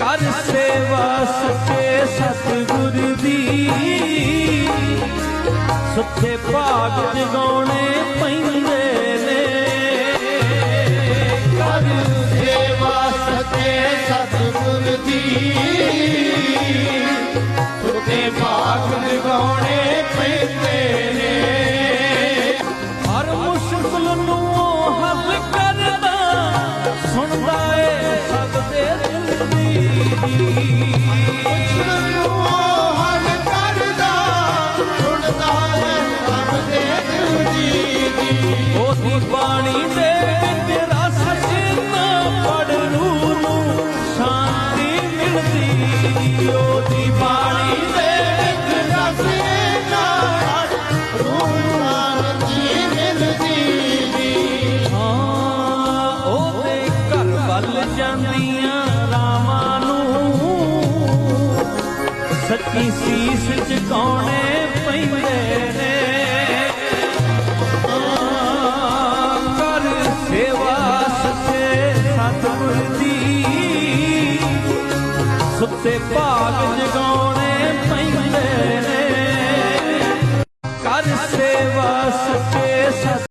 ਕਰ ਸੇਵਾ ਸੱਚੇ ਸਤਿਗੁਰ ਦੀ। ਸੁੱਤੇ ਭਾਗ ਜਗਾਉਣੇ ਪੈਂਦੇ ਨੇ। ਕਰ ਸੇਵਾ ਸਤੇ ਸਤਿਗੁਰ ਦੀ। ਉਹਦੀ ਬਾਣੀ ਦੇ ਵਿੱਚ ਰਸ ਜਿੰਨਾ ਪੜ ਰੂਹ ਨੂੰ ਸ਼ਾਂਤੀ ਮਿਲਦੀ। ਉਹਦੀ ਬਾਣੀ ਦੇ ਵਿੱਚ ਰਸ ਨਾਲ ਰੂਹ ਆਨੰਦੀ ਮਿਲਦੀ। ਹਾਂ ਉਹਦੇ ਘਰ ਵੱਲ ਜਾਂਦੀਆਂ ਰਾਮਾਂ ਨੂੰ। ਸੱਚੀ ਸੀਸ ਝੁਕਾਉਣੇ ਸੁੱਤੇ ਭਾਗ ਜਗਾਉਣੇ ਪੈਂਦੇ ਨੇ। ਕਰ ਸੇਵਾ ਸੱਚੇ